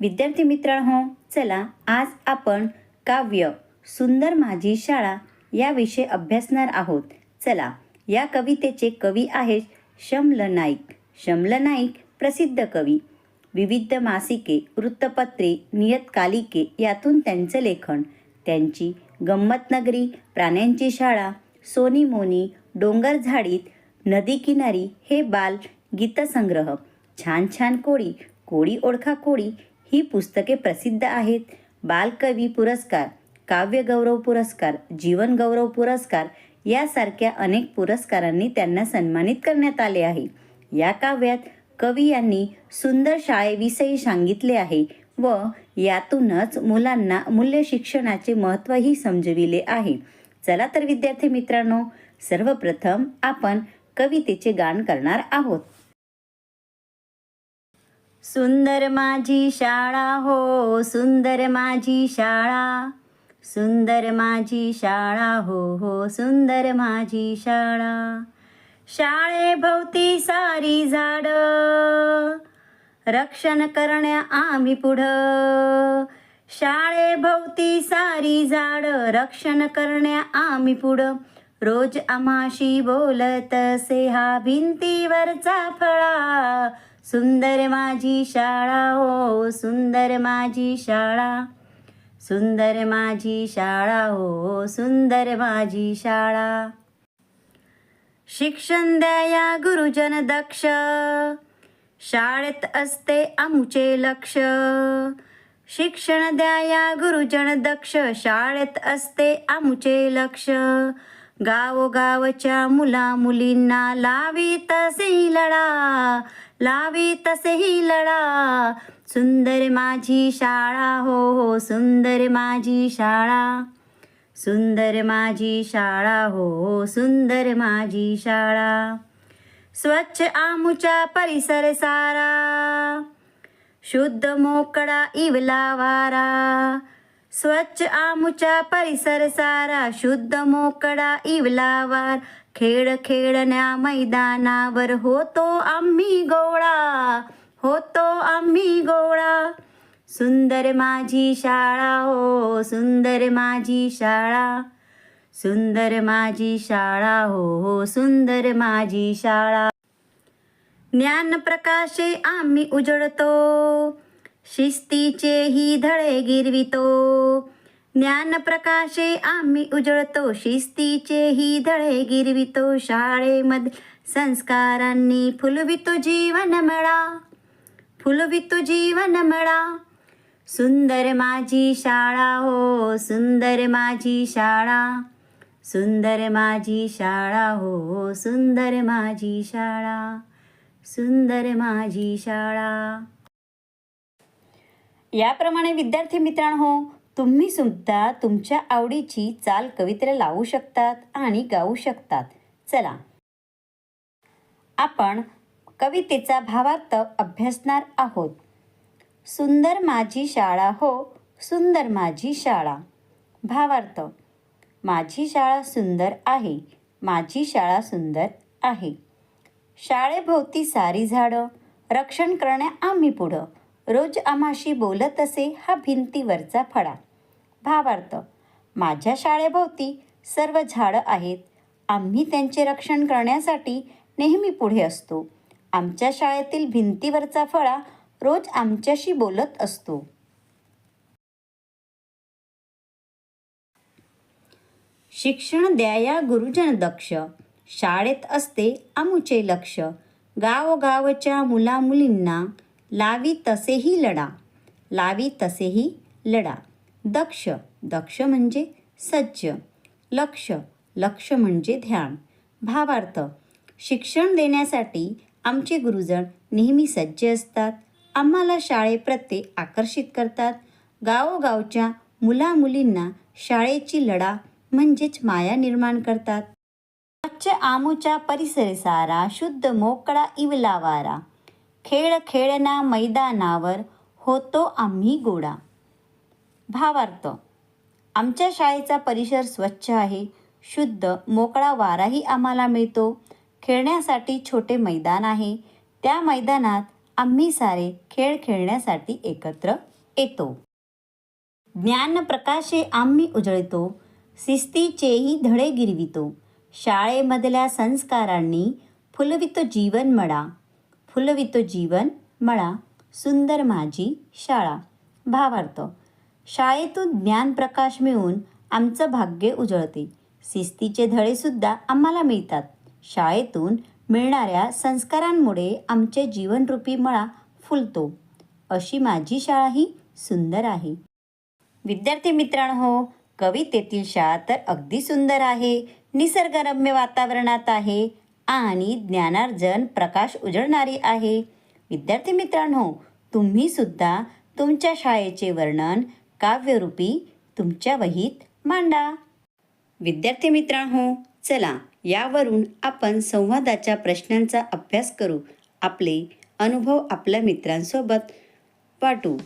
विद्यार्थी मित्रांनो चला आज आपण काव्य सुंदर माझी शाळा याविषयी अभ्यासणार आहोत. चला या कवितेचे कवी आहेत शमल नाईक. शमल नाईक प्रसिद्ध कवी. विविध मासिके वृत्तपत्रे नियतकालिके यातून त्यांचं लेखन. त्यांची गंमत नगरी प्राण्यांची शाळा सोनी मोनी डोंगर झाडीत नदी किनारी हे बाल गीतसंग्रह. छान छान कोळी कोळी ओळखा कोळी ही पुस्तके प्रसिद्ध आहेत. बालकवी पुरस्कार काव्यगौरव पुरस्कार जीवनगौरव पुरस्कार यासारख्या अनेक पुरस्कारांनी त्यांना सन्मानित करण्यात आले आहे. या काव्यात कवी यांनी सुंदर शाळेविषयी सांगितले आहे व यातूनच मुलांना मूल्य शिक्षणाचे महत्त्वही समजविले आहे. चला तर विद्यार्थी मित्रांनो सर्वप्रथम आपण कवितेचे गान करणार आहोत. सुंदर माझी शाळा हो सुंदर माझी शाळा. सुंदर माझी शाळा हो हो सुंदर माझी शाळा. शाळेभोवती सारी झाड. रक्षण करण्या आम्ही पुढं. शाळेभोवती सारी झाड. रक्षण करण्या आम्ही पुढं. रोज आम्हाशी बोलत असे हा भिंतीवरचा फळा. सुंदर माझी शाळा हो सुंदर माझी शाळा. सुंदर माझी शाळा हो सुंदर माझी शाळा. शिक्षण द्या या गुरुजन दक्ष. शाळेत असते आमचे लक्ष. शिक्षण द्या या गुरुजन दक्ष. शाळेत असते आमचे लक्ष. गावोगावच्या मुला मुलींना लावी तसे लढा. लावी तसेही लढा. सुंदर माझी शाळा हो हो सुंदर माझी शाळा. सुंदर माझी शाळा हो, हो सुंदर माझी शाळा. स्वच्छ आमुचा परिसर सारा. शुद्ध मोकळा इवला वारा. स्वच्छ आमुचा परिसर सारा. शुद्ध मोकळा इवला वार. खेळ खेळण्या मैदानावर होतो आम्ही गो होतो आम्ही गोळा. सुंदर माझी शाळा हो सुंदर माझी शाळा. सुंदर माझी शाळा हो हो सुंदर माझी शाळा. ज्ञान प्रकाशे आम्ही उजळतो. शिस्तीचेही धळे गिरवितो. ज्ञान प्रकाशे आम्ही उजळतो. शिस्तीचेही धळे गिरवितो. शाळेमध्ये संस्कारांनी फुलवितो जीवन मळा. फुलवितो जीवन मळा. सुंदर माझी शाळा हो सुंदर माझी शाळा. सुंदर माझी शाळा हो सुंदर माझी शाळा. सुंदर माझी शाळा. याप्रमाणे विद्यार्थी मित्रांनो तुम्ही सुद्धा तुमच्या आवडीची चाल कवितेला लावू शकतात आणि गाऊ शकतात. चला. आपण कवितेचा भावार्थ अभ्यासणार आहोत. सुंदर माझी शाळा हो सुंदर माझी शाळा. भावार्थ माझी शाळा सुंदर आहे माझी शाळा सुंदर आहे. शाळेभोवती सारी झाडं रक्षण करण्या आम्ही पुढं. रोज आम्हाशी बोलत असे हा भिंतीवरचा फळा भावार्थ माझ्या शाळेभोवती सर्व झाडं आहेत. आम्ही त्यांचे रक्षण करण्यासाठी नेहमी पुढे असतो. आमच्या शाळेतील भिंतीवरचा फळा रोज आमच्याशी बोलत असतो. शिक्षण द्या या गुरुजन दक्ष. शाळेत असते आमुचे लक्ष. गावगावच्या मुलामुलींना लावी तसेही लढा. लावी तसेही लढा. दक्ष. दक्ष म्हणजे सज्ज. लक्ष. लक्ष म्हणजे ध्यान. भावार्थ. शिक्षण देण्यासाठी आमचे गुरुजन नेहमी सज्ज असतात. आम्हाला शाळेप्रत्ये आकर्षित करतात. गावोगावच्या मुलामुलींना शाळेची लढा म्हणजेच माया निर्माण करतात. स्वच्छ आमूच्या परिसर सारा शुद्ध मोकळा इवला वारा. खेळ खेळना मैदानावर होतो आम्ही गोडा. भावार्थ आमच्या शाळेचा परिसर स्वच्छ आहे. शुद्ध मोकळा वाराही आम्हाला मिळतो. खेळण्यासाठी छोटे मैदान आहे. त्या मैदानात आम्ही सारे खेळ खेळण्यासाठी एकत्र येतो. ज्ञान प्रकाशे आम्ही उजळतो. शिस्तीचेही धडे गिरवितो. शाळेमधल्या संस्कारांनी फुलवितो जीवन मळा. फुलवितो जीवन मळा. सुंदर माझी शाळा. भावार्थ. शाळेतून ज्ञान प्रकाश मिळून आमचं भाग्य उजळते. शिस्तीचे धडेसुद्धा आम्हाला मिळतात. शाळेतून मिळणाऱ्या संस्कारांमुळे आमचे जीवनरूपी मळा फुलतो. अशी माझी शाळा ही सुंदर आहे. विद्यार्थी मित्रांनो कवितेतील शाळा तर अगदी सुंदर आहे. निसर्गरम्य वातावरणात आहे आणि ज्ञानार्जन प्रकाश उजळणारी आहे. विद्यार्थी मित्रांनो तुम्ही सुद्धा तुमच्या शाळेचे वर्णन काव्यरूपी तुमच्या वहीत मांडा. विद्यार्थी मित्रांनो चला यावरून आपण संवादाच्या प्रश्नांचा अभ्यास करू. आपले अनुभव आपल्या मित्रांसोबत वाटू.